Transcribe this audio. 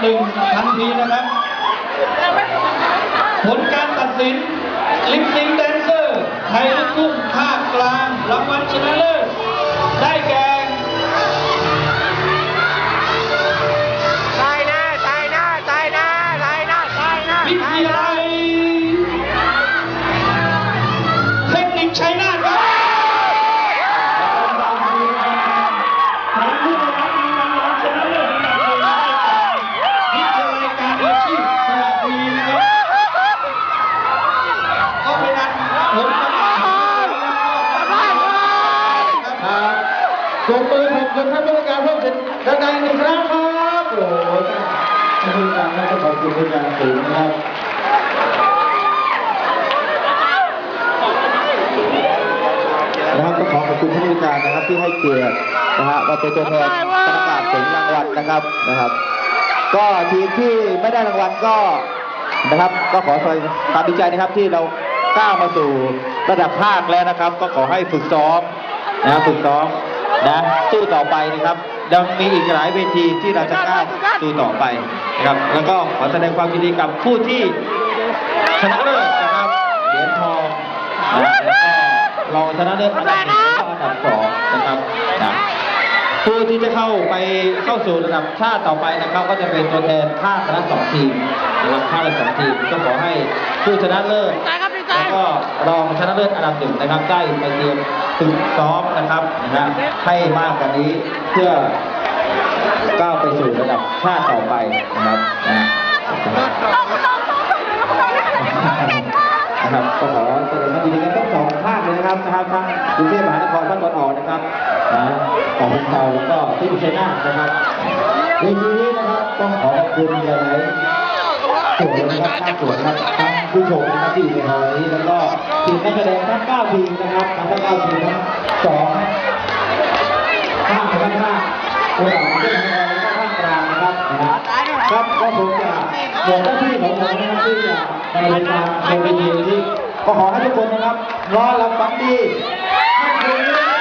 หนึ่งทันทีนะครับ ผลการตัดสินลิปซิงแดนเซอร์ไทยลูกทุ่งภาคกลางรางวัลชนะ ขอบคุณท่านผู้การร่วมเป็นดังๆอีกครั้งครับโอ้โหท่านผู้การน่าจะขอบคุณเป็นอย่างสูงนะครับนะครับก็ขอขอบคุณท่านผู้การนะครับที่ให้เกียรตินะฮะมาเป็นตัวแทนประกาศผลรางวัลนะครับนะครับ ก็ทีมที่ไม่ได้รางวัลก็นะครับ ก็ขอแสดงความดีใจนะครับที่เราก้าวมาสู่ระดับภาคแล้วนะครับ ก็ขอให้ฝึกซ้อมนะฝึกซ้อม นะสู้ต่อไปนะครับยังมีอีกหลายเวทีที่เราจะก้าวสู้ต่อไปนะครับ แล้วก็ขอแสดงความยินดีกับผู้ที่ชนะเลิศนะครับเหรียญทองนะแล้วก็รองชนะเลิศอันดับหนึ่งแล้วก็อันดับสองนะครับนะผู้ที่จะเข้าไปเข้าสู่ระดับชาติต่อไปนะครับ ก็จะเป็นตัวแทนภาคละสองทีมนะครับภาคละสองทีมก็ขอให้ผู้ชนะเลิศตายครับดีใจแล้วก็รองชนะเลิศอันดับหนึ่งนะครับได้ไปเตรียม ฝึกซ้อมนะครับนะฮะให้มากกว่านี้เพื่อก้าวไปสู่ระดับชาติต่อไปนะครับนะนะครับก็ขอแสดงความยินดีกับทั้งสองภาคเลยนะครับนะครับทั้งกรุงเทพมหานครภาคตะวันออกนะครับนะของพวกเราแล้วก็ที่ชัยนาทนะครับในทีนี้นะครับต้องขอขอบคุณหลายๆส่วนนะครับภาคส่วนนะครับทั้งผู้ชมนะครับที่อยู่ในหอนี้แล้วก็ทีม นักแสดงทั้ง9ทีมนะครับทั้ง9ทีมทั้งสองภาคนะครับภางตัวหลังที่ทำงานแล้วก็ภางกลางนะครับครับก็คงจะบอกหน้าที่ของผมนะครับที่จะดำเนินการในวิดีโอนี้ก็ขอให้ทุกคนนะครับรอรับฟังดีให้คืนนี้